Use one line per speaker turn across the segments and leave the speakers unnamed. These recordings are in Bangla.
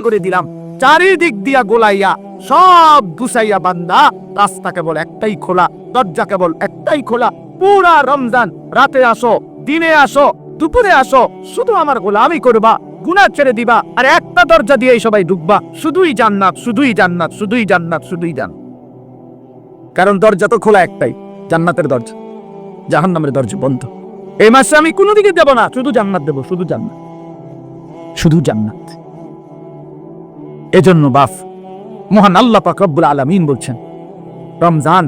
করে দিলাম। চারিদিক দিয়া গোলাইয়া, সব গুছাইয়া বান্দা রাস্তা কেবল একটাই খোলা দরজা কেবল একটাই খোলা। পুরা রমজান রাতে আসো, দিনে আসো, দুপুরে আসো, শুধু আমার গোলামি করবা, গুনাহ ছেড়ে দিবা, আর একটা দরজা দিয়ে সবাই ঢুকবা। শুধুই জান্নাত শুধুই জান্নাত শুধুই জান্নাত শুধুই জান্নাত। কারণ দরজা তো খোলা একটাই, জান্নাতের দরজা। জাহান্নামের দরজা বন্ধ। এই মাসে আমি কোনো দিকে দেব না, শুধু জান্নাত দেব, শুধু জান্নাত। শুধু জান্নাত। এজন্য বাফ মহান আল্লাহ পাক রব্বুল আলামিন বলছেন, রমজান,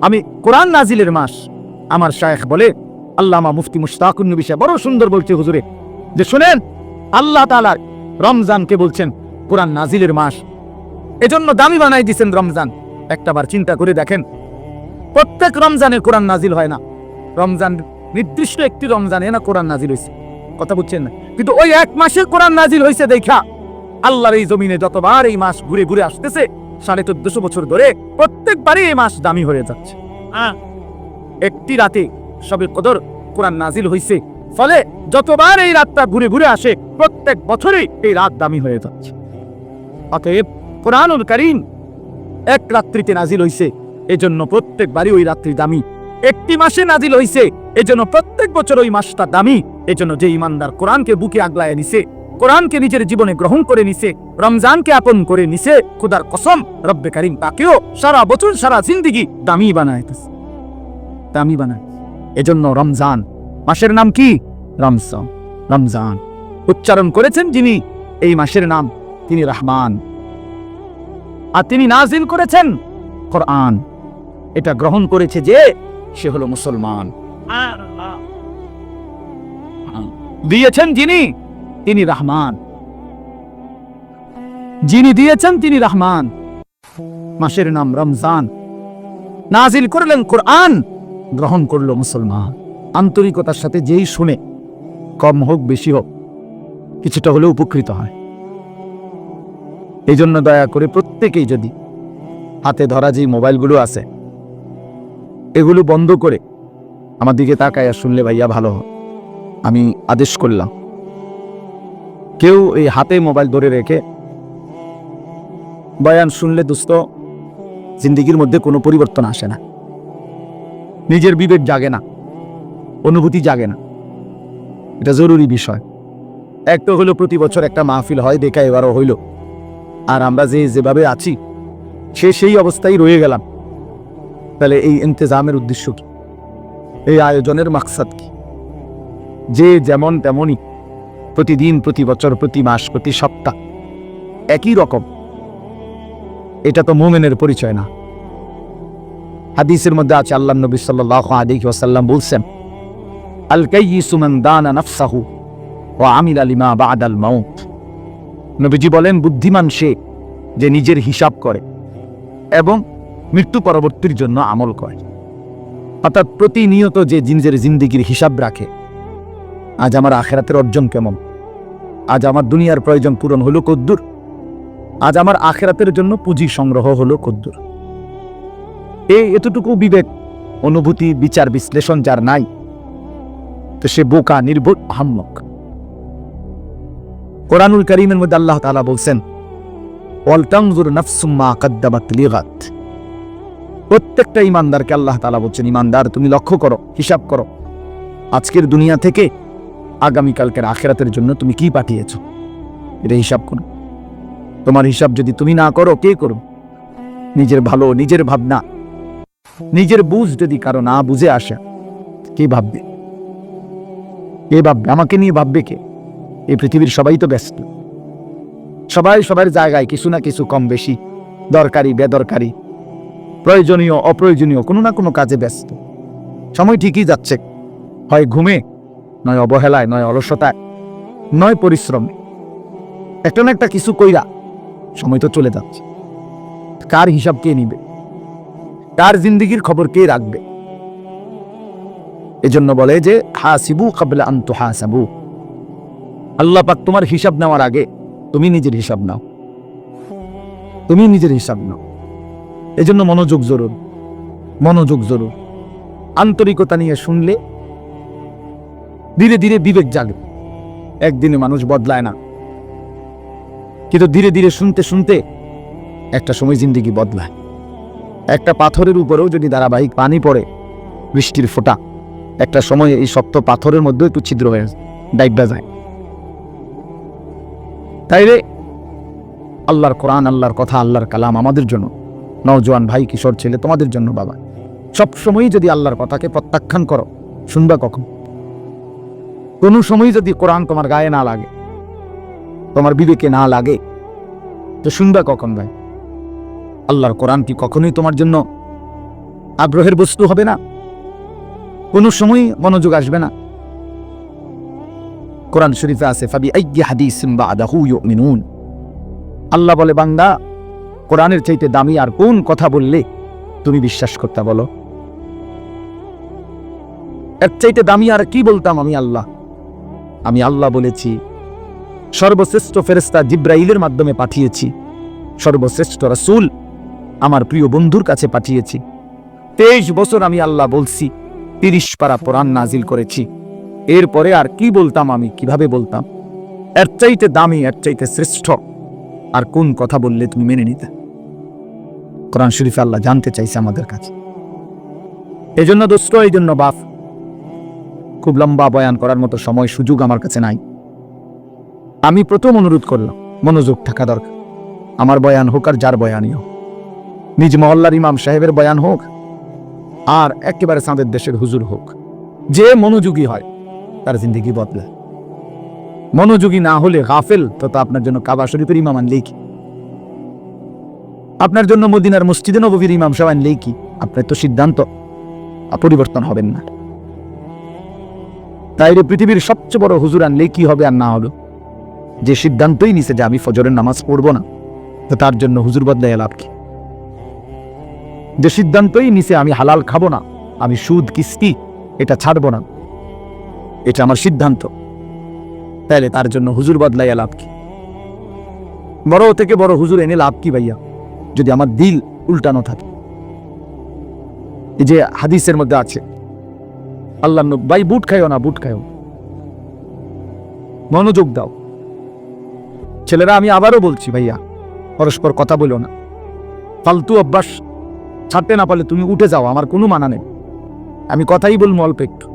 আমি কোরআন নাজিলের মাস। আমার শায়েখ বলে, আল্লামা মুফতি মুশতাকুন সাহেব বড় সুন্দর বলছে হুজুরে। যে শুনেন, আল্লাহ তাআলা রমজানকে বলছেন কোরআন নাজিলের মাস। এজন্য দামি বানাই দিছেন রমজান। একটাবার চিন্তা করে দেখেন, প্রত্যেক রমজানে কোরআন নাজিল হয় না। রমজান নির্দিষ্ট একটি রমজানে না কোরআন নাজিল হয়েছে কথা বুঝছেন না? কিন্তু ওই এক মাসে কোরআন নাজিল হয়েছে দেখা। আল্লাহর এই জমিনে যতবার এই মাস ঘুরে ঘুরে আসতেছে সাড়ে চোদ্দশো বছর ধরে প্রত্যেকবারই এই মাস দামি হয়ে যাচ্ছে। একটি রাতে সবে কদর কোরআন নাজিল হয়েছে ফলে যতবার এই রাতটা ঘুরে ঘুরে আসে প্রত্যেক বছরই এই রাত দামি হয়ে যাচ্ছে। অতএব কোরআনুল করিম এক রাত্রিতে নাজিল হইছে এজন্য প্রত্যেকবারই ওই রাত্রি দামি। একটি মাসে নাজিল হইছে এজন্য প্রত্যেক বছর ওই মাসটা দামি এজন্য যে ইমানদার কোরআনকে বুকে আগলায় নিছে কোরআনকে নিজের জীবনে গ্রহণ করে নিছে রমজানকে আপন করে নিছে খুদার কসম রব্বে কারিম তাকেও সারা বছর সারা জিন্দিগি দামি বানায় দামি বানায় এজন্য রমজান মাসের নাম কি? রমজান। রমজান। উচ্চারণ করেছেন যিনি এই মাসের নাম তিনি রহমান। আর তিনি নাজিল করেছেন কোরআন। এটা গ্রহণ করেছে যে সে হলো মুসলমান। দিয়েছেন যিনি তিনি রহমান। যিনি দিয়েছেন তিনি রহমান। মাসের নাম রমজান। নাজিল করলেন কোরআন, গ্রহণ করল মুসলমান। আন্তরিকতার সাথে যেই শুনে, কম হোক বেশি হোক, কিছুটা হলেও উপকৃত হয়। এই জন্য দয়া করে প্রত্যেকেই যদি হাতে ধরা যে মোবাইলগুলো আছে, এগুলো বন্ধ করে আমার দিকে তাকায় শুনলে ভাইয়া ভালো আমি আদেশ করলাম কেউ এই হাতে মোবাইল ধরে রেখে বয়ান শুনলে দুস্থ জিন্দিগির মধ্যে কোনো পরিবর্তন আসে না। নিজের বিবেক জাগে না, অনুভূতি জাগে না। এটা জরুরি বিষয়। এক তো হলো প্রতি বছর একটা মাহফিল হয়, দেখা এবারও হইল। আর আমরা যে যেভাবে আছি, সে সেই অবস্থায় রয়ে গেলাম। তাহলে এই ইন্তজামের উদ্দেশ্য কি? এই আয়োজনের মাকসাদ কি? যে যেমন তেমনই প্রতিদিন, প্রতি বছর, প্রতি মাস, প্রতি সপ্তাহ। একই রকম। এটা তো মোমেনের পরিচয় না। হাদিসের মধ্যে আছে, আল্লাহ নবী সাল্লাহ আলিহি ওয়াসাল্লাম বলছেন আল কাইয়িসু মান দানা নাফসাহু ওয়া আমিলা লিমা বাদাল মাউত। নবীজি বলেন, বুদ্ধিমান সে যে নিজের হিসাব করে এবং মৃত্যু পরবর্তীর জন্য আমল করে। অর্থাৎ প্রতিনিয়ত যে নিজের জিন্দিগির হিসাব রাখে, আজ আমার আখেরাতের অর্জন কেমন? আজ আমার দুনিয়ার প্রয়োজন পূরণ হলো কদ্দুর। আজ আমার আখেরাতের জন্য পুঁজি সংগ্রহ হলো কদ্দুর। এই এতটুকু বিবেক, অনুভূতি, বিচার, বিশ্লেষণ যার নাই, তো সে বোকা, নির্বোধ, হাম্মক। কোরআনুল করিমের মধ্যে আল্লাহ তাআলা বলছেন, ওয়ালতানজুর নাফসুম্মা কাদ্দামাত লিগাত। প্রত্যেকটা ইমানদারকে আল্লাহ তাআলা বলছেন, ইমানদার, তুমি লক্ষ্য করো, হিসাব করো। আজকের দুনিয়া থেকে আগামীকালকের আখেরাতের জন্য তুমি কি পাঠিয়েছ? এটা হিসাব করো। তোমার হিসাব যদি তুমি না করো, কে করো? নিজের ভালো, নিজের ভাবনা। নিজের বুঝ যদি কারও না বুঝে আসে, কে ভাববে? কে ভাববে? আমাকে নিয়ে ভাববে কে? এই পৃথিবীর সবাই তো ব্যস্ত। সবাই সবার জায়গায় কিছু না কিছু কম বেশি, দরকারি, বেদরকারি, প্রয়োজনীয়, অপ্রয়োজনীয়, কোনো না কোনো কাজে ব্যস্ত। সময় ঠিকই যাচ্ছে। হয় ঘুমে নয় অবহেলায়, নয় অলসতায়, নয় পরিশ্রমে। একটা না একটা কিছু কইরা সময় তো চলে যাচ্ছে। কার হিসাব কে নিবে? কার জিন্দিগির খবর কে রাখবে? এজন্য বলে যে, হাসিবু কাবলা আন্তু হাসাবু আল্লাহ পাক তোমার হিসাব নেওয়ার আগে তুমি নিজের হিসাব নাও। তুমি নিজের হিসাব নাও। এজন্য মনোযোগ জরুর। মনোযোগ জরুর। আন্তরিকতা নিয়ে শুনলে ধীরে ধীরে বিবেক জাগে। একদিনে মানুষ বদলায় না। কিন্তু ধীরে ধীরে শুনতে শুনতে একটা সময় জিন্দিগি বদলায়। একটা পাথরের উপরেও যদি ধারাবাহিক পানি পড়ে, বৃষ্টির ফোঁটা, একটা সময় এই শক্ত পাথরের মধ্যে একটু ছিদ্র হয়ে ডাইবা যায়। তাই রে, আল্লাহর কোরআন, আল্লাহর কথা, আল্লাহর কালাম আমাদের জন্য। নওজোয়ান ভাই, কিশোর ছেলে, তোমাদের জন্য বাবা। সব সময়ই যদি আল্লাহর কথাকে প্রত্যাখ্যান করো, শুনবা কখন? কোনো সময় যদি কোরআন তোমার গায়ে না লাগে, তোমার বিবেকে না লাগে, তো শুনবা কখন ভাই? আল্লাহর কোরআন কি কখনোই তোমার জন্য আগ্রহের বস্তু হবে না? কোনো সময় মনোযোগ আসবে না। কোরআন শরীফে আছে ফাবি আইয়ি হাদিসিন বাদাহু মিনুন আল্লাহ বলে, বান্দা, কোরআনের চাইতে দামি আর কোন কথা বললে তুমি বিশ্বাস করতে বলো? এর চাইতে দামি আর কি বলতাম আমি আল্লাহ? আমি আল্লাহ বলেছি, সর্বশ্রেষ্ঠ ফেরেস্তা জিব্রাইলের মাধ্যমে পাঠিয়েছি, সর্বশ্রেষ্ঠ রাসুল আমার প্রিয় বন্ধুর কাছে পাঠিয়েছি। তেইশ বছর আমি আল্লাহ বলছি, তিরিশ পারা কোরআন নাজিল করেছি। এরপরে আর কি বলতাম আমি, কীভাবে বলতাম? এর চাইতে দামি, এর চাইতে শ্রেষ্ঠ। আর কোন কথা বললে তুমি মেনে নিতে? কোরআন শরীফে আল্লাহ জানতে চাইছে আমাদের কাছে। এই জন্য দোস্ত এই জন্য বাপ খুব লম্বা বয়ান করার মতো সময় সুযোগ আমার কাছে নাই। আমি প্রথম অনুরোধ করলাম, মনোযোগ থাকা দরকার। আমার বয়ান হোক আর যার বয়ানই হোক। নিজ মহল্লার ইমাম সাহেবের বয়ান হোক, আর একেবারে সাঁদের দেশের হুজুর হোক। যে মনোযোগী হয়, তার জিন্দগি বদলায় মনোযোগী না হলে গাফেল, তো তা আপনার জন্য কাবা শরীফের ইমাম আনলেই কি? আপনার জন্য মদিনার মসজিদে নবীর ইমাম সাহেব আনলেই কি? আপনার তো সিদ্ধান্ত, পরিবর্তন হবেন না। তাই রে পৃথিবীর সবচেয়ে বড় হুজুর আনলে কি হবে আর না হবে? যে সিদ্ধান্তই নিছে যে আমি ফজরের নামাজ পড়ব না, তো তার জন্য হুজুর বদলায় লাভ কি? যে সিদ্ধান্তই নিছে আমি হালাল খাব না, আমি সুদ, কিস্তি, এটা ছাড়বো না, এটা আমার সিদ্ধান্ত, তাইলে তার জন্য হুজুর বদলাইয়া লাভ কি? বড় থেকে বড় হুজুর এনে লাভ কি ভাইয়া, যদি আমার দিল উল্টানো থাকে? যে হাদিসের মধ্যে আছে আল্লাহ ভাই, বুট খাইও না, বুট খাইও। মনোযোগ দাও। ছেলেরা, আমি আবারও বলছি ভাইয়া, পরস্পর কথা বলো না। ফালতু অভ্যাস, ছাড়তে না পারলে তুমি উঠে যাও, আমার কোনো মানা নেই। আমি কথাই বলব অল্প একটু।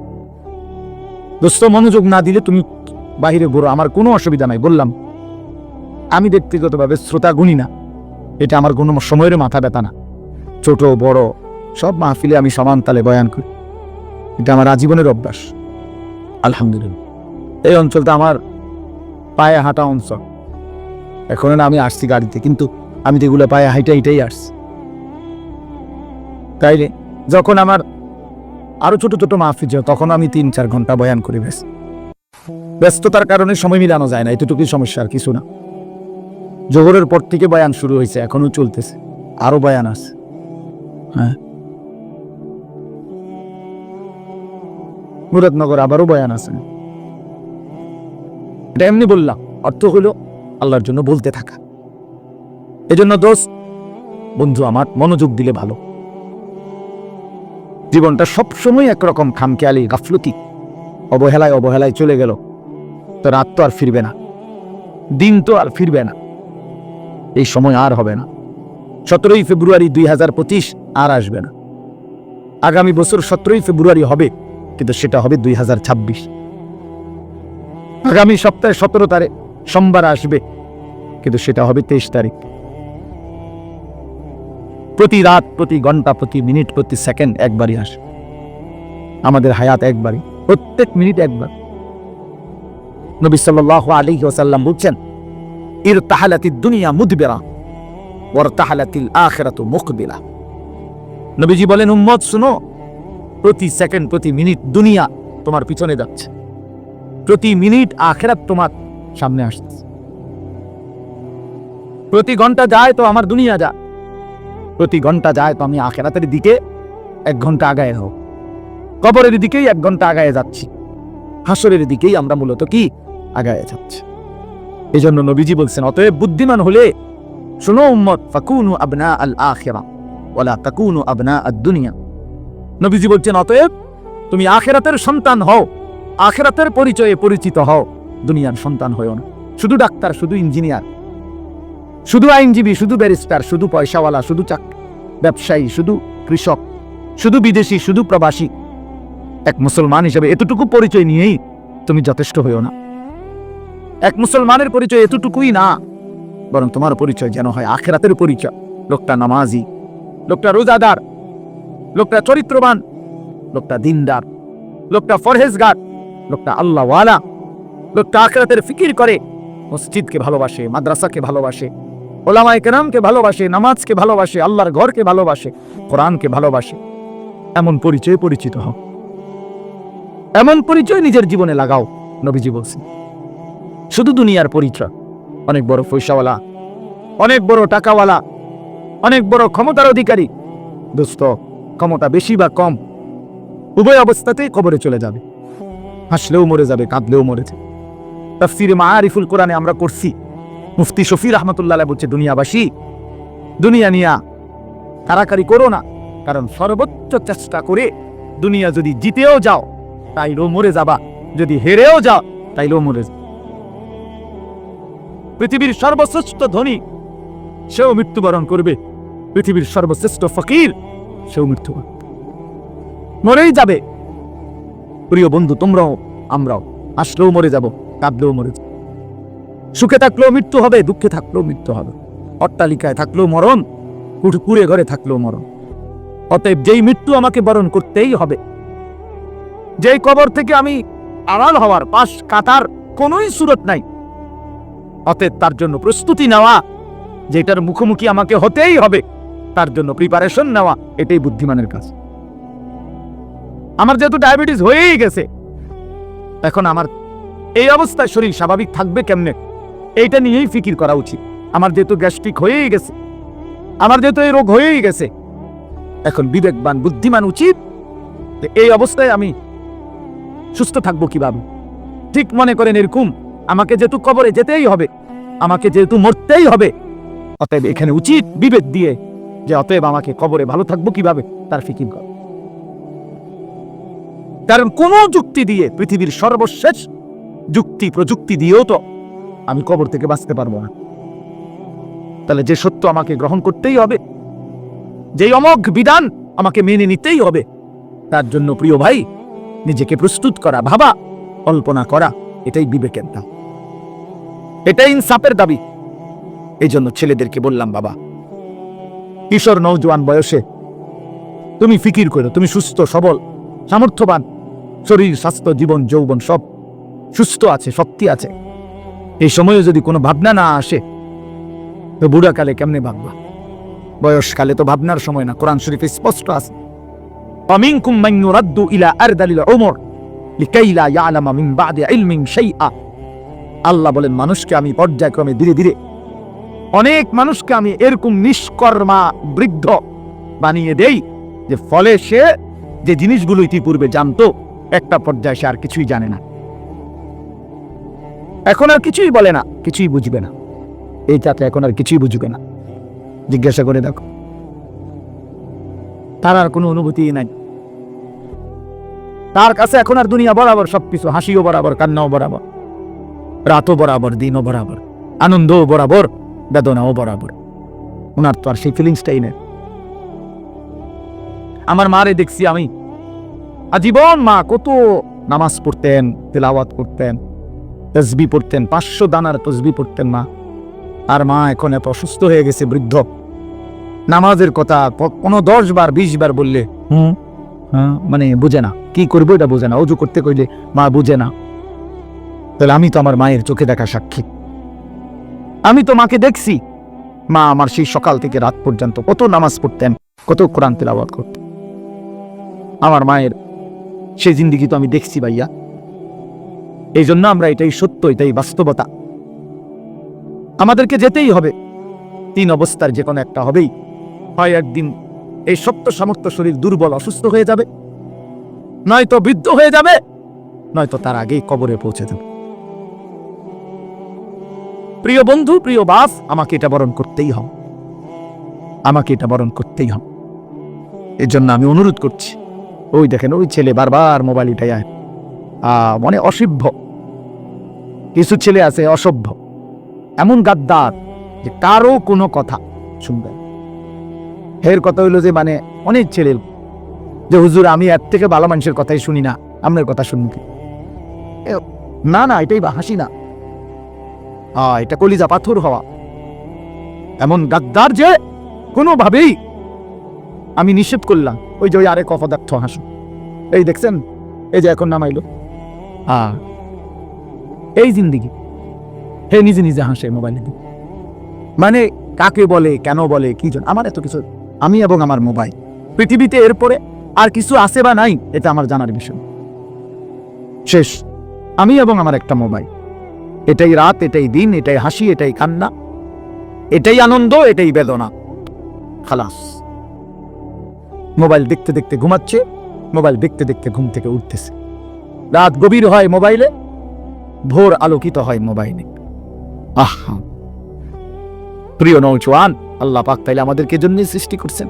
দোস্ত, মনোযোগ না দিলে তুমি বাহিরে ঘোরো, আমার কোনো অসুবিধা নাই, বললাম। আমি ব্যক্তিগতভাবে শ্রোতা গুনি না। এটা আমার কোনো সময়ের মাথা ব্যথা না। ছোট, বড়, সব মাহফিলে আমি সমান তালে বয়ান করি। এটা আমার আজীবনের অভ্যাস। আলহামদুলিল্লাহ। এই অঞ্চলটা আমার পায়ে হাঁটা অঞ্চল। এখন না আমি আসছি গাড়িতে, কিন্তু আমি তো এগুলো পায়ে হাইটা এটাই আসছি। তাইলে যখন আমার আরও ছোট ছোট মাহফিল ছিল, তখন আমি তিন চার ঘণ্টা বয়ান করি বেশ ব্যস্ততার কারণে সময় মিলানো যায় না, এতটুকুই সমস্যা আর কিছু না। জোহরের পর থেকে বয়ান শুরু হয়েছে, এখনও চলতেছে। আরও বয়ান আছে। হ্যাঁ। মুরাদনগর আবারও বয়ান আছে। এটা এমনি বললাম, অর্থ হলো আল্লাহর জন্য বলতে থাকা। এজন্য দোষ বন্ধু, আমার মনোযোগ দিলে ভালো। জীবনটা সবসময় একরকম খামখেয়ালি, গাফলতি, অবহেলায় অবহেলায় চলে গেল। তো রাত তো আর ফিরবে না। দিন তো আর ফিরবে না। এই সময় আর হবে না। সতেরোই ফেব্রুয়ারি দুই হাজার পঁচিশ আর আসবে না। আগামী বছর সতেরোই ফেব্রুয়ারি হবে। কিন্তু সেটা হবে দুই হাজার ছাব্বিশ। আগামী সপ্তাহে সতেরো তারিখ সোমবার আসবে, কিন্তু সেটা হবে তেইশ তারিখ। প্রতি রাত, প্রতি ঘণ্টা, প্রতি মিনিট, প্রতি সেকেন্ড একবারই আসে আমাদের হায়াত একবারই, প্রত্যেক মিনিট একবার। নবী সাল্লাল্লাহু আলাইহি ওয়াসাল্লাম বলছেন, ইর তাহালাতি দুনিয়া মুদবিরা ওর তাহালাতিল আখিরাতু মুকবিলা নবীজি বলেন, উম্মত, শুনো প্রতি সেকেন্ড, প্রতি মিনিট দুনিয়া তোমার পিছনে যাচ্ছে। প্রতি মিনিট আখেরাত তোমার সামনে আসছে। প্রতি ঘণ্টা যায় তো আমার দুনিয়া যায়। প্রতি ঘণ্টা যায় তো আমি আখেরাতের দিকে এক ঘণ্টা আগায় হোক কবরের দিকেই এক ঘণ্টা আগায় যাচ্ছি। হাসরের দিকেই আমরা মূলত কি? আগায় যাচ্ছি। এই জন্য নবীজি বলছেন, অতএব বুদ্ধিমান হলে শোনো উম্মত, ফাকুনু আবনা আল আখিরা ওলা তাকুনু আবনা আদ দুনিয়া। নবীজি বলছেন, অতএব তুমি আখেরাতের সন্তান হও, আখেরাতের পরিচয়ে পরিচিত হও, দুনিয়ার সন্তান হও না। শুধু ডাক্তার, শুধু ইঞ্জিনিয়ার, শুধু আইনজীবী, শুধু ব্যারিস্টার, শুধু পয়সাওয়ালা, শুধু চাক, ব্যবসায়ী, শুধু কৃষক, শুধু বিদেশি, শুধু প্রবাসী। এক মুসলমান হিসেবে এতটুকু পরিচয় নিয়েই তুমি যথেষ্ট হইও না। এক মুসলমানের পরিচয় এতটুকুই না, বরং তোমার পরিচয় যেন হয় আখেরাতের পরিচয়। লোকটা নামাজি, লোকটা রোজাদার লোকটা চরিত্রবান, লোকটা দিনদার, লোকটা ফরহেজগার, লোকটা আল্লাহওয়ালা, লোকটা আখেরাতের ফিকির করে, মসজিদকে ভালোবাসে, মাদ্রাসাকে ভালোবাসে, ওলামায় কেরামকে ভালোবাসে, নামাজকে ভালোবাসে, আল্লাহর ঘরকে ভালোবাসে, কোরআনকে ভালোবাসে। এমন পরিচয়ে পরিচিত হও। এমন পরিচয় নিজের জীবনে লাগাও, নবীজি বলছেন। শুধু দুনিয়ার পরিচয়, অনেক বড় পয়সাওয়ালা, অনেক বড় টাকাওয়ালা, অনেক বড় ক্ষমতার অধিকারী। দোস্ত ক্ষমতা বেশি বা কম, উভয় অবস্থাতেই কবরে চলে যাবে। হাসলেও মরে যাবে, কাঁদলেও মরে যাবে। তাফসিরে মাআরিফুল কোরআনে আমরা করছি, মুফতি শফি রহমতুল্লাহ বলছে, দুনিয়াবাসী, দুনিয়া নিয়া কারাকারি করো না, কারণ সর্বোচ্চ চেষ্টা করে দুনিয়া যদি জিতেও যাও, তাইলেও মরে যাবা। যদি হেরেও যাও, তাইলেও মরে যাবে। পৃথিবীর সর্বশ্রেষ্ঠ ধনী, সেও মৃত্যুবরণ করবে। পৃথিবীর সর্বশ্রেষ্ঠ ফকির সেও মৃত্যুবরণ। মরেই যাবে। প্রিয় বন্ধু, তোমরাও, আমরাও। আসলেও মরে যাব, কাঁদলেও মরে যাব। সুখে থাকলেও মৃত্যু হবে, দুঃখে থাকলেও মৃত্যু হবে। অট্টালিকায় থাকলেও মরণ কুড়ে ঘরে থাকলেও মরণ। অতএব যেই মৃত্যু আমাকে বরণ করতেই হবে, যেই কবর থেকে আমি আড়াল হওয়ার পাশ কাতার কোনোই সুরত নাই, অতএব তার জন্য প্রস্তুতি নেওয়া, যেটার মুখোমুখি আমাকে হতেই হবে। তার জন্য প্রিপারেশন নেওয়া এটাই বুদ্ধিমানের কাজ। আমার যেহেতু ডায়াবেটিস হয়েই গেছে, এখন আমার এই অবস্থায় শরীর স্বাভাবিক থাকবে কেমনে? এইটা নিয়েই ফিকির করা উচিত। আমার যেহেতু গ্যাস্ট্রিক হয়েই গেছে, আমার যেহেতু এই রোগ হয়েই গেছে, এখন বিবেকবান, বুদ্ধিমান, উচিত এই অবস্থায় আমি সুস্থ থাকব কীভাবে? ঠিক মনে করেন এরকম, আমাকে যেহেতু কবরে যেতেই হবে, আমাকে যেহেতু মরতেই হবে, অতএব এখানে উচিত বিবেক দিয়ে যে অতএব আমাকে কবরে ভালো থাকব কীভাবে? তার ফিকির কর। কারণ কোন যুক্তি দিয়ে পৃথিবীর সর্বশেষ যুক্তি প্রযুক্তি দিয়েও তো আমি কবর থেকে বাঁচতে পারব না। তাহলে যে সত্য আমাকে গ্রহণ করতেই হবে, যেই অমোঘ বিধান আমাকে মেনে নিতেই হবে, তার জন্য প্রিয় ভাই, নিজেকে প্রস্তুত করা, ভাবা, কল্পনা করা, এটাই বিবেকের দাম এটাই ইনসাফের দাবি। এই জন্য ছেলেদেরকে বললাম, বাবা কিশোর নৌজওয়ান বয়সে। তুমি ফিকির করো, তুমি সুস্থ, সবল, সামর্থ্যবান, শরীর, স্বাস্থ্য, জীবন, যৌবন, সব সুস্থ আছে, শক্তি আছে। এই সময়ে যদি কোনো ভাবনা না আসে, তো বুড়াকালে কেমনে ভাববা? বয়সকালে তো ভাবনার সময় না, কোরআন শরীফে স্পষ্ট আছে। অমিনকুম মান ইউরাদ্দু ইলা আরদালিল উমর লিকাই লা ইয়ালামা মিন বাদি ইলমিন শাইআ। আল্লাহ বলেন, মানুষকে আমি পর্যায়ক্রমে ধীরে ধীরে অনেক মানুষকে আমি এরকম নিষ্কর্মা বৃদ্ধ বানিয়ে দেই যে ফলে সে যে জিনিসগুলো ইতিপূর্বে জানতো, একটা পর্যায়ে সে আর কিছুই জানে না। এখন আর কিছুই বলে না, কিছুই বুঝবে না। এই চাচা এখন আর কিছুই বুঝবে না। জিজ্ঞাসা করে দেখো। তার আর কোনো অনুভূতি নাই। তার কাছে এখন আর দুনিয়া বরাবর সবকিছু, হাসিও বরাবর, কান্নাও বরাবর, রাতও বরাবর, দিনও বরাবর, আনন্দও বরাবর বেদনাও বরাবর। ওনার তো আর সেই ফিলিংসটাই নেই। আমার মারে দেখছি আমি। আজীবন মা কত নামাজ পড়তেন, তেলাওয়াত করতেন তসবি পড়তেন, পাঁচশো দানার তসবি পড়তেন মা। আর মা এখন এত অসুস্থ হয়ে গেছে, বৃদ্ধ। নামাজের কথা কোনো দশ বার, বিশ বার বললে, হুম হ্যাঁ মানে বুঝে না। কি করব এটা বুঝে না। অজু করতে কইলে মা বুঝে না। তাহলে আমি তো আমার মায়ের চোখে দেখা সাক্ষী। আমি তো মাকে দেখছি। মা আমার সেই সকাল থেকে রাত পর্যন্ত কত নামাজ পড়তেন, কত কোরআন তেলাওয়াত করতেন। আমার মায়ের সেই জিন্দিগি তো আমি দেখছি ভাইয়া। এই জন্য আমরা এটাই সত্য, এটাই বাস্তবতা। আমাদেরকে যেতেই হবে। তিন অবস্থার যে কোনো একটা হবেই। হয় একদিন এই সত্য সামর্থ্য শরীর দুর্বল, অসুস্থ হয়ে যাবে। নয়তো বৃদ্ধ হয়ে যাবে, নয়তো তার আগেই কবরে পৌঁছে যাবে। প্রিয় বন্ধু প্রিয় বাস আমাকে এটা বরণ করতেই হবে আমাকে এটা বরণ করতেই হবে এর জন্য আমি অনুরোধ করছি ওই দেখেন ওই ছেলে বারবার মোবাইল উঠায় আহ, মানে অসভ্য। কিছু ছেলে আছে অসভ্য। এমন গাদ্দার যে কারও কোনো কথা শুনবে হের কথা হইল যে মানে অনেক ছেলে যে হুজুর আমি এর থেকে ভালো মানুষের কথাই শুনি না আপনার কথা শুনি কি? এ, না না এটাই বা হাসি না। এটা কলিজা পাথর হওয়া। এমন গাদ্দার যে কোনোভাবেই আমি নিষেধ করলাম। ওই যে ওই আরেক অপদার্থ, হাসু। এই দেখছেন? এই যে এখন নামাইলো। আ, এই জিন্দিগি। হে নিজে নিজে হাসে মোবাইলে। মানে কাকে বলে, কেন বলে, কি জন আমার এত কিছু আমি এবং আমার মোবাইল। পৃথিবীতে এরপরে আর কিছু আছে বা নাই, এটা আমার জানার বিষয়। শেষ। আমি এবং আমার একটা মোবাইল। এটাই রাত, এটাই দিন, এটাই হাসি, এটাই কান্না, এটাই আনন্দ, এটাই বেদনা। খালাস। মোবাইল দেখতে দেখতে ঘুমাচ্ছে, মোবাইল দেখতে দেখতে ঘুম থেকে উঠতেছে। রাত গভীর হয় মোবাইলে, ভোর আলোকিত হয় মোবাইলে। আহা। প্রিয় নৌচওয়ান আল্লাহ পাক তাইলে আমাদেরকে জন্যই সৃষ্টি করছেন।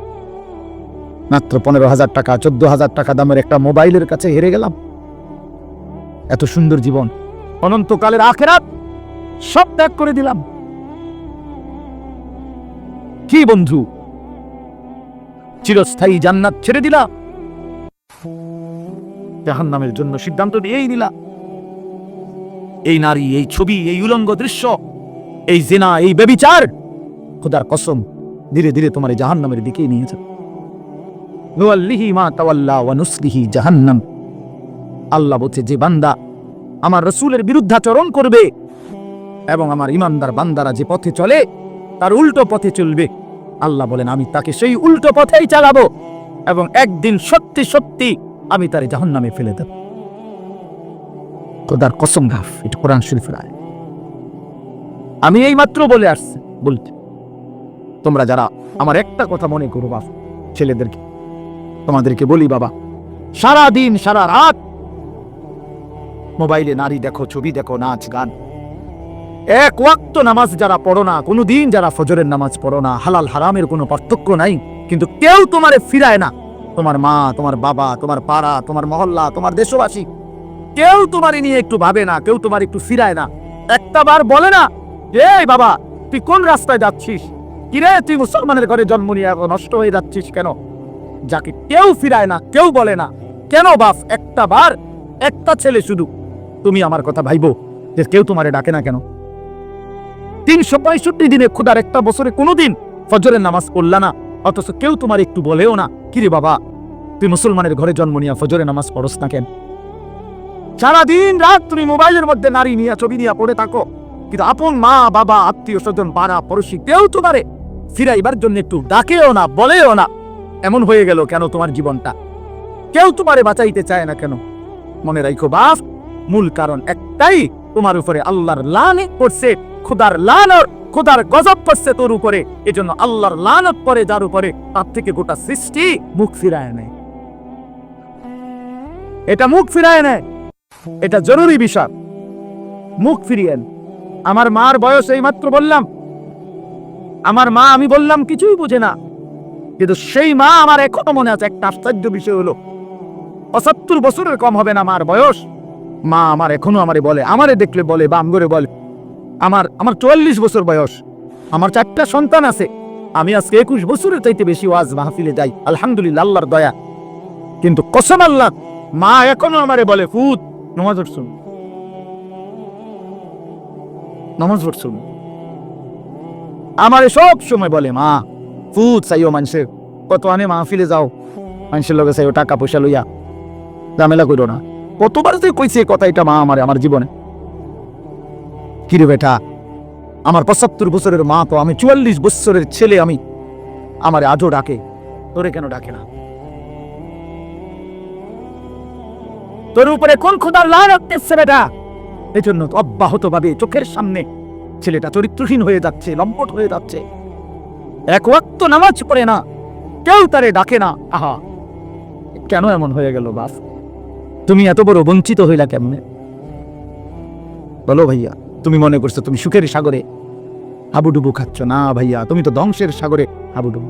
মাত্র পনেরো হাজার টাকা, চোদ্দ হাজার টাকা দামের একটা মোবাইলের কাছে হেরে গেলাম। এত সুন্দর জীবন। অনন্তকালের আখেরাত সব ত্যাগ করে দিলাম। কি বন্ধু? চিরস্থায়ী জান্নাত ছেড়ে দিলাম জাহান নামের জন্য সিদ্ধান্ত নিয়েই নিলা। এই নারী, এই ছবি, এই উলঙ্গ দৃশ্য, এই জেনা, এই বেবিচার খোদার কসম, ধীরে ধীরে তোমার এই জাহান্নামের দিকেই নিয়ে যাবে নুয়াল্লিহি মা তাওয়াল্লা ওয়া নুসলিহি জাহান্নাম। আল্লাহ বলছে, যে বান্দা আমার রসুলের বিরুদ্ধাচরণ করবে এবং আমার ইমানদার বান্দারা যে পথে চলে, তার উল্টো পথে চলবে আল্লাহ বলেন, আমি তাকে সেই উল্টো পথেই চালাবো এবং একদিন সত্যি সত্যি আমি তার জাহান্নামে ফেলে দেব খোদার কসম গাফ এটা কোরআন শরীফের আয়াত। আমি এই মাত্র বলে আসছি বলতে তোমরা যারা আমার একটা কথা মনে করো বাপ, ছেলেদেরকে, তোমাদেরকে বলি বাবা সারা দিন সারা রাত মোবাইলে নারী দেখো, ছবি দেখো, নাচ, গান। এক ওয়াক্ত নামাজ যারা পড়ো না কোনো দিন যারা ফজরের নামাজ পড়ো না, হালাল হারামের কোনো পার্থক্য নাই। কিন্তু কেউ তোমারে ফিরায় না। তোমার মা, তোমার বাবা, তোমার পাড়া, তোমার মহল্লা, তোমার দেশবাসী, কেউ তোমার নিয়ে একটু ভাবে না, কেউ তোমার একটু ফিরায় না। একটা বার বলে না এই বাবা, তুই কোন রাস্তায় যাচ্ছিস? কিরে, তুই মুসলমানের ঘরে জন্ম নিয়ে নষ্ট হয়ে যাচ্ছিস কেন? যাকে কেউ ফিরায় না, কেউ বলে না। কেন বাপ, একটা বার, একটা ছেলে শুধু তুমি আমার কথা ভাইবো যে কেউ তোমারে ডাকে না কেন? তিনশো পঁয়ষট্টি দিনে খুদার একটা বছরে কোনোদিন ফজরের নামাজ পড়লা না, অথচ কেউ তোমার একটু বলেও না, কিরে বাবা, তুই মুসলমানের ঘরে জন্ম নিয়ে ফজরে নামাজ পড়স না কেন? সারাদিন রাত তুমি মোবাইলের মধ্যে নারী নিয়ে, ছবি নিয়ে পড়ে থাকো। কিন্তু আপন মা, বাবা, আত্মীয় স্বজন, পাড়া, পড়শি কেউ তোমারে ফিরাইবার জন্য একটু ডাকেও না, বলেও না। এমন হয়ে গেল কেন তোমার জীবনটা? কেউ তোমারে বাঁচাইতে চায় না কেন? মনে রাখো বাপ মূল কারণ একটাই, তোমার উপরে আল্লাহর লানে পড়ছে, খুদার লানত খুদার গজব পড়ছে তোর উপরে। এজন্য আল্লাহর লানত পড়ে যার উপরে, তার থেকে গোটা সৃষ্টি মুখ ফিরায় নেয়। এটা মুখ ফিরায় নেয়। এটা জরুরি বিষয়। মুখ ফিরিয়েন আমার মার বয়স এই মাত্র বললাম। আমার মা, আমি বললাম, কিছুই বুঝে না। কিন্তু সেই মা আমার এখনও মনে আছে, একটা আশ্চর্য বিষয় হলো, পঁচাত্তর বছরের কম হবে না মার বয়স? মা আমার এখনও আমারে বলে, আমারে দেখলে বলে, বাম করে বলে। আমার আমার চুয়াল্লিশ বছর বয়স। আমার চারটা সন্তান আছে। আমি আজকে একুশ বছরের চাইতে বেশি ওয়াজ মাহফিলে যাই। আলহামদুলিল্লাহ, আল্লাহর দয়া। কিন্তু কসম আল্লাহ, মা এখনও আমারে বলে, ফুত, নমাজ পড়ছুন নমাজ পড়ছুন আমারে সব সময় বলে, মা, ফুত, চাইও মানুষের কত আনে মাহফিলে যাও। মানুষের লগে চাইও টাকা পয়সা লইয়া। ঝামেলা করো না। কতবার যে কইছে কথা এটা মা আমারে, আমার জীবনে। কিরে বেটা? আমার পঁচাত্তর বছরের মা তো আমি, চুয়াল্লিশ বছরের ছেলে আমি। আমারে আজও ডাকে, তোরে কেন ডাকে না? তোর উপরে কোন খোদার লাল রাখতেছে বেটা? এই জন্য অব্যাহত ভাবে চোখের সামনে ছেলেটা চরিত্রহীন হয়ে যাচ্ছে, লম্পট হয়ে যাচ্ছে। এক ওয়াক্ত নামাজ পড়ে না, কেউ তারে ডাকে না। আহা, কেন এমন হয়ে গেল বাস? তুমি এত বড় বঞ্চিত হইলা কেমনে? বলো ভাইয়া। তুমি মনে করছ তুমি সুখের সাগরে হাবুডুবু খাচ্ছ? না ভাইয়া তুমি তো ধ্বংসের সাগরে হাবুডুবু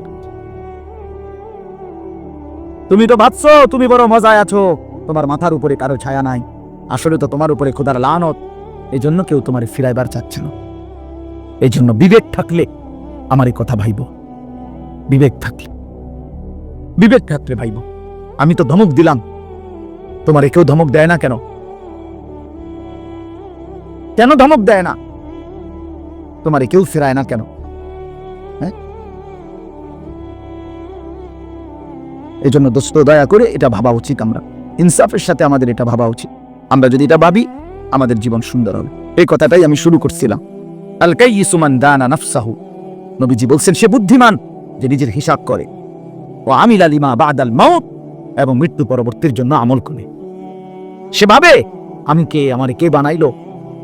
তুমি তো ভাবছ তুমি বড় মজায় আছো তোমার মাথার উপরে কারও ছায়া নাই। আসলে তো তোমার উপরে খোদার লানত এই জন্য কেউ তোমার ফিরাইবার চাচ্ছে না। এই জন্য বিবেক থাকলে আমার এই কথা ভাইব। বিবেক থাকলে। বিবেক থাকলে ভাইব। আমি তো ধমক দিলাম। তোমার কেউ ধমক দেয় না কেন? কেন ধমক দেয় না? তোমার কেউ ফেরায় না কেন? হ্যাঁ? এই জন্য দোস্ত, দয়া করে এটা ভাবা উচিত আমরা। ইনসাফের সাথে আমাদের এটা ভাবা উচিত। আমরা যদি এটা ভাবি, আমাদের জীবন সুন্দর হবে। এই কথাটাই আমি শুরু করছিলাম। আল কাইয়িসুমান দানা নাফসাহু। নবীজি বলছেন, সে বুদ্ধিমান, যে নিজের হিসাব করে। ও আমিল আলিমা বাদাল মাউত, এবং মৃত্যু পরবর্তীর জন্য আমল করে। সে ভাবে আমি কে? আমার কে বানাইলো?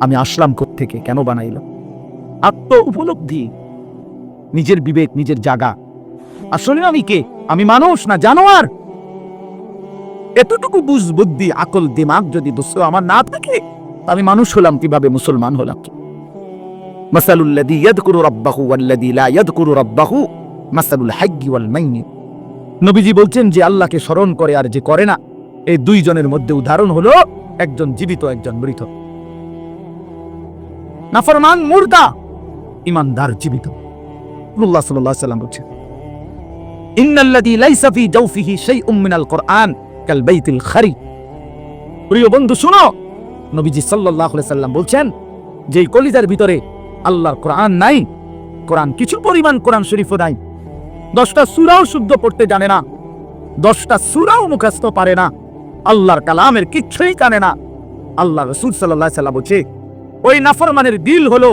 আমি আসলাম থেকে কেন বানাইলো? আত্ম উপলব্ধি। নিজের বিবেক, নিজের জাগা। আসলে আমি কে? আমি মানুষ না জানোয়ার? এতটুকু বুঝ, বুদ্ধি, আকল, দিমাগ যদি দোস্ত আমার না থাকে, আমি মানুষ হলাম কীভাবে? মুসলমান হলাম মাসালুল্লাযী ইয়াযকুরু রাব্বাহু ওয়াল্লাযী লা ইয়াযকুরু রাব্বাহু মাসালুল হাজ্জি ওয়াল মাইয়িত। নবীজি বলছেন যে আল্লাহকে স্মরণ করে আর যে করে না এই দুইজনের মধ্যে উদাহরণ হলো একজন জীবিত, একজন মৃত। নাফরমান মুর্দা, ইমানদার, জীবিত। আলাইহি সাল্লাম বলছেন কুরআন কাল খারি। প্রিয় বন্ধু, শুনো, নবীজি সাল্লাম বলছেন যে কলিজার ভিতরে আল্লাহর কোরআন নাই কোরআন কিছু পরিমাণ কোরআন শরীফও নাই। দশটা সুরাও শুদ্ধ পড়তে জানে না, দশটা সুরাও মুখস্থ পারে না। আল্লাহর কালামের কিচ্ছুই কানে না। আল্লাহ রসুল সাল্লাহ সাল্লাম বলছে, ওই নাফরমানের দিল হলো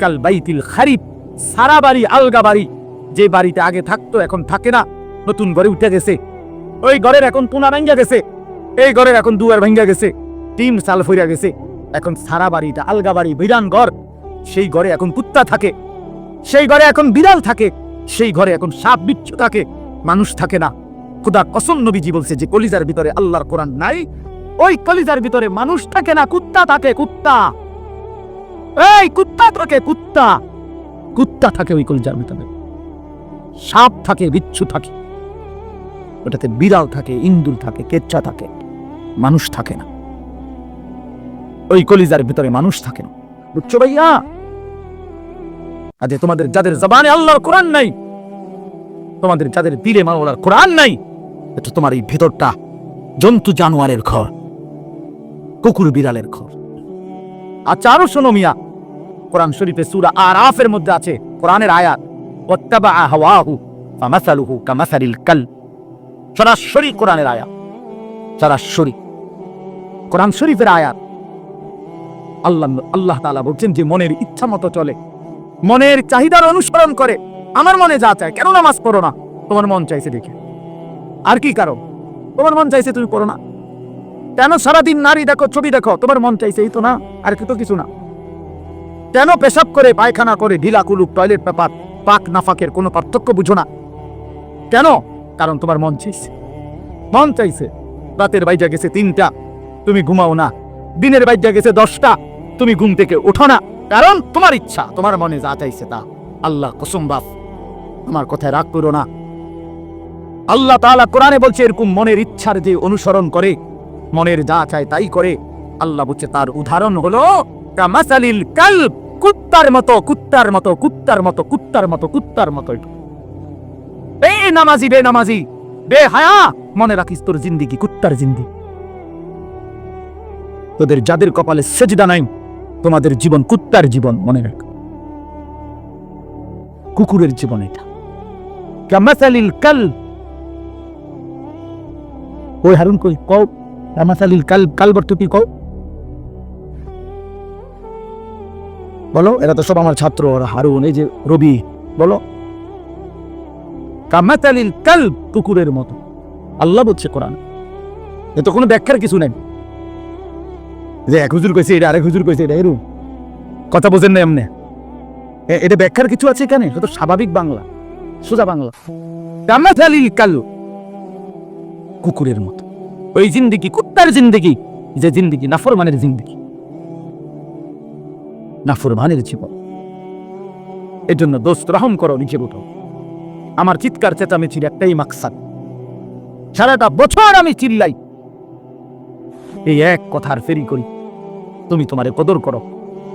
কাল বাইতিল খারিফ, সারা বাড়ি আলগা বাড়ি। যে বাড়িতে আগে থাকতো, এখন থাকে না, নতুন ঘরে উঠে গেছে। ওই ঘরের এখন পুনা ভাঙ্গা গেছে, এই ঘরের এখন দুয়ার ভাঙ্গা গেছে টিম সাল ফইরা গেছে। এখন সারা বাড়িটা আলগা বাড়ি, বিরান ঘর, সেই ঘরে এখন কুত্তা থাকে, সেই ঘরে এখন বিড়াল থাকে, সেই ঘরে এখন সাপ বিচ্ছু থাকে, মানুষ থাকে না। খুদা কসম নবীজি বলছে যে কলিজার ভিতরে আল্লাহর কোরআন নাই। ওই কলিজার ভিতরে মানুষ থাকে না, কুত্তা থাকে, কুত্তা। এই কুত্তা থাকে, কুত্তা। কুত্তা থাকে ওই কলিজার ভিতরে। সাপ থাকে, বিচ্ছু থাকে। ওটাতে বিড়াল থাকে, ইন্দুর থাকে কেচ্চা থাকে। মানুষ থাকে না। ওই কলিজার ভিতরে মানুষ থাকে না। বুঝছ ভাইয়া? আজ তোমাদের যাদের জবানে আল্লাহর কোরআন নাই, তোমাদের যাদের দিলে মাওলার কোরআন নাই এটা তোমার এই ভেতরটা জন্তু জানোয়ারের ঘর, কুকুর বিড়ালের ঘর। আচ্ছা আরও শোনো মিয়া, কোরআন শরীফে সূরা আরাফের মধ্যে আছে, কোরআনের আয়াত কাল সরাসরি কোরআনের আয়াত, সরাসরি। কোরআন শরীফের আয়াত, আল্লাহ আল্লাহ তাআলা বলছেন যে মনের ইচ্ছা মতো চলে, মনের চাহিদার অনুসরণ করে, আমার মনে যা চায়, কেন নামাজ পড়ো না? তোমার মন চাইছে দেখে। আর কি কারণ? তোমার মন চাইছে তুমি করো না। কেন সারাদিন নারী দেখো, ছবি দেখো? তোমার মন চাইছে এই তো না, আর কি তো কিছু না। কেন পেশাব করে পায়খানা করে ঢিলা কুলুপ, টয়লেট পেপার, পাক নাফাকের কোনো পার্থক্য বুঝো না? কেন? কারণ তোমার মন চাইছে। মন চাইছে। রাতের বাইজা গেছে তিনটা, তুমি ঘুমাও না। দিনের বাইজা গেছে দশটা, তুমি ঘুম থেকে ওঠো না। কারণ তোমার ইচ্ছা, তোমার মনে যা চাইছে তা। আল্লাহ, কসম বাপ। আমার কথায় রাগ করো না। আল্লাহ তাআলা কোরআনে বলছে, এরকম মনের ইচ্ছার যে অনুসরণ করে, মনের যা চায় তাই করে। আল্লাহ বলছে, তার উদাহরণ হলো, কামাসালিল কুত্তার মতো কুত্তার মতো কুত্তার মতো কুত্তার মতো কুত্তার মতো। বে নামাজি বে নামাজি, বে হায়া, মনে রাখিস তোর জিন্দিগি, কুত্তার জিন্দি তোদের যাদের কপালে সেজদা নাই, তোমাদের জীবন কুত্তার জীবন, মনে রাখ। কুকুরের জীবন এটা। কামাসালিল কাল ওই হারুন কই? কও। কামাসালিল কাল কাল বর্ত কি কও? বলো, এরা তো সব আমার ছাত্র হারুন, এই যে রবি, বলো। কামাতালিল কাল কুকুরের মতো। আল্লাহ বলছে কোরআন। এ তো কোনো ব্যাখ্যার কিছু নেই। যে এক হুজুর কইছে এটা, আরেক হুজুর কইছে এটা, এরু। কথা বোঝেন না এমনি। এটা ব্যাখ্যার কিছু আছে এখানে? এটা তো স্বাভাবিক বাংলা, সোজা বাংলা। কামাতালিল কাল কুকুরের মতো। ওই জিন্দিগি, কুত্তার জিন্দিগি, যে জিন্দিগি নাফরমানের জিন্দিগি। নাফরমানের জীবন। এর জন্য দোস্ত, রহম করো নিজের উঠো। আমার চিৎকার, চেঁচামেচির একটাই মাকসাদ। সারাটা বছর আমি চিল্লাই। এই এক কথার ফেরি করি। তুমি তোমারে কদর করো।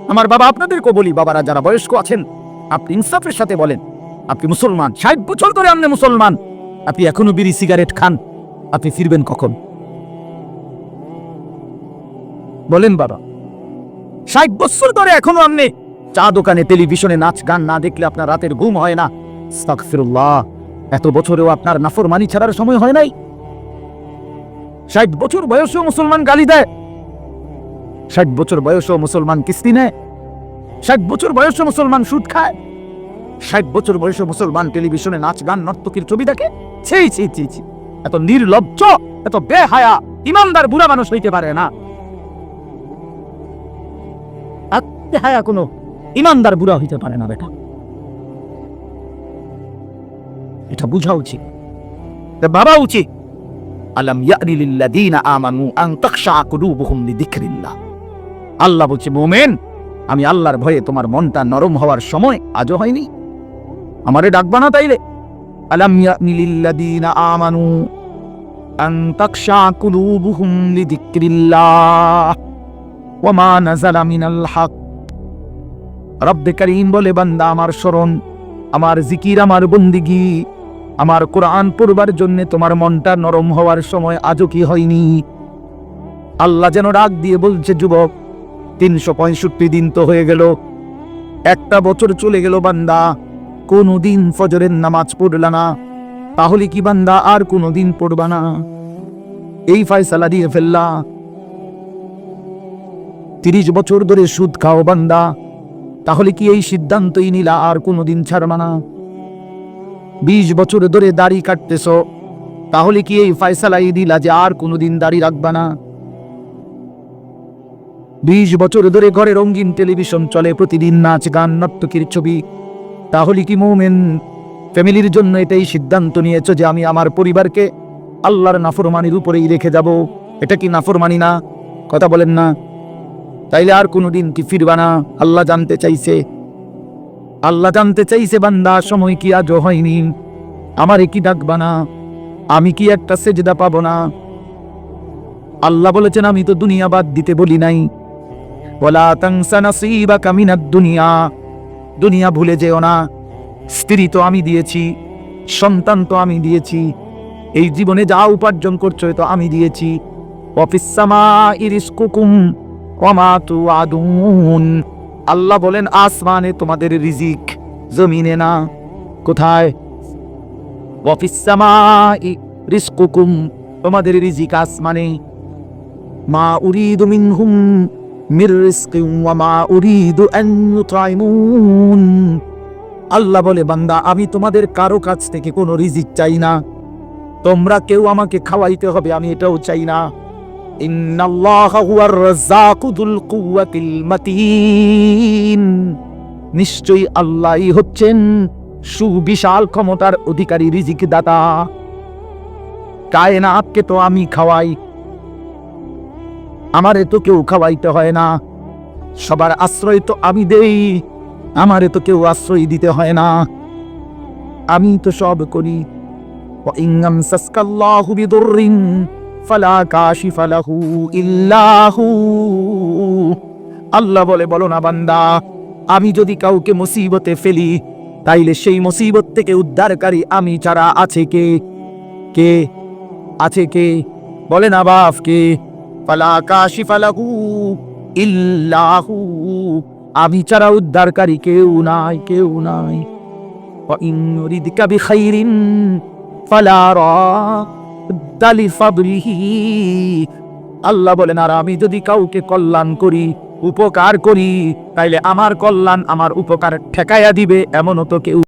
আমার বাবা আপনাদেরকে বলি, বাবারা যারা বয়স্ক আছেন, আপনি ইনসাফের সাথে বলেন, আপনি মুসলমান, ষাট বছর ধরে আপনি মুসলমান, আপনি এখনও বিড়ি, সিগারেট খান। আপনি ফিরবেন কখন? বলেন বাবা, ষাট বছর ধরে এখনও আপনি চা দোকানে, টেলিভিশনে নাচ গান না দেখলে আপনার রাতের ঘুম হয় না। এত বছরেও আপনার নাফরমানি ছাড়ার সময় হয় নাই? ষাট বছর বয়সেও মুসলমান গালি দেয়। ষাট বছর বয়সেও মুসলমান কিস্তি নেয়। ষাট বছর বয়সে মুসলমান সুদ খায়। ষাট বছর বয়সে মুসলমান টেলিভিশনে নাচ গান, নর্তকীর ছবি দেখে। ছি ছি ছি ছি। এত নির্লজ্জ, এত বেহায়া, ইমানদার বুড়া মানুষ হইতে পারে না। বেহায়া কোনো ইমানদার বুড়া হইতে পারে না বেটা। এটা বুঝা উচিত। ভাবা উচিত। আলাম ইয়ানি লিল্লাযীনা আমানু আন তাখশা কুলুবুহুম লিযিকরিল্লাহ। আল্লাহ বলছে, মোমেন, আমি আল্লাহর ভয়ে তোমার মনটা নরম হওয়ার সময় আজও হয়নি। আমারে ডাকবা না তাইলে। আলাম ইয়ানি লিল্লাযীনা আমানু আন তাখশা কুলুবুহুম লিযিকরিল্লাহ ওয়া মা নাযালা মিনাল হক। রব্বে করিম বলে, বান্দা আমার স্মরণ, আমার জিকির, আমার বন্দিগি, আমার কোরআন পড়বার জন্য তোমার মনটা নরম হওয়ার সময় আজও কি হয়নি? আল্লাহ যেন রাগ দিয়ে বলছে, যুবক, তিনশো পঁয়ষট্টি দিন তো হয়ে গেল, একটা বছর চলে গেল বান্দা। কোনো দিন ফজরের নামাজ পড়লা না, তাহলে কি বান্দা আর কোনো দিন পড়বা না? এই ফায়সালা দিয়ে ফেললা। তিরিশ বছর ধরে সুদ খাও বান্দা, তাহলে কি এই সিদ্ধান্তই নিলা আর কোনোদিন ছাড়বা না? বিশ বছর ধরে দাড়ি কাটতেছ, তাহলে কি এই ফয়সালাই দিলা যে আর কোনোদিন দাড়ি রাখবা না? বিশ বছর ধরে ঘরে রঙিন টেলিভিশন চলে, প্রতিদিন নাচ গান, নর্তকীর ছবি তাহলে কি মোমেন? ফ্যামিলির জন্য এটাই সিদ্ধান্ত নিয়েছ যে আমি আমার পরিবারকে আল্লাহর নাফরমানির উপরেই রেখে যাব? এটা কি নাফরমানি না? কথা বলেন না। তাইলে আর কোনোদিন কি ফিরবা না? আল্লাহ জানতে চাইছে। আল্লাহ জানতে চাইছে, বান্দা, সময় কি আজও হয়নি? আমার কি ডাকবা না? আমি কি একটা সেজদা পাবো না? আল্লাহ বলেছেন, আমি তো দুনিয়া বাদ দিতে বলি নাই। বলা তাংসা নাসিবাকা মিনাদ দুনিয়া। দুনিয়া ভুলে যেও না। স্ত্রী তো আমি দিয়েছি, সন্তান তো আমি দিয়েছি। এই জীবনে যা উপার্জন করছ তো আমি দিয়েছি। আল্লাহ বলেন, আসমানে তোমাদের রিজিক, জমিনে না। কোথায়? তোমাদের রিজিক আসমানে। মা উরিদু মিনহুম মির রিজকিন ওয়া মা উরিদু আন আল্লাহ বলে, বান্দা, আমি তোমাদের কারও কাছ থেকে কোনো রিজিক চাই না। তোমরা কেউ আমাকে খাওয়াইতে হবে, আমি এটাও চাই না। নিশ্চয়ই আল্লাহই হচ্ছেন সুবিশাল ক্ষমতার অধিকারী রিজিক দাতা কায়নাতকে তো আমি খাওয়াই। আমারে তো কেউ খাওয়াইতে হয় না। সবার আশ্রয় তো আমি দেই, আমারে তো কেউ আশ্রয় দিতে হয় না। আমি তো সব করি। ইল্লাহু। আল্লাহ বলে, বলো না বান্দা, আমি যদি কাউকে মুসিবতে ফেলি, তাইলে সেই মুসিবত থেকে উদ্ধারকারী আমি ছাড়া আছে কে? কে? আছে কে? বলে না বাফ কে? ফালা কাশিফালাহু ইল্লাহু। আমি ছাড়া উদ্ধারকারী কেউ নাই কেউ নাই। ইউরিদকা বিখাইরিন ফালা রাদালি ফাদলিহি আল্লাহ বলেন, আর আমি যদি কাউকে কল্যাণ করি, উপকার করি, তাইলে আমার কল্যাণ আমার উপকার ঠেকাইয়া দিবে, এমনও তো কেউ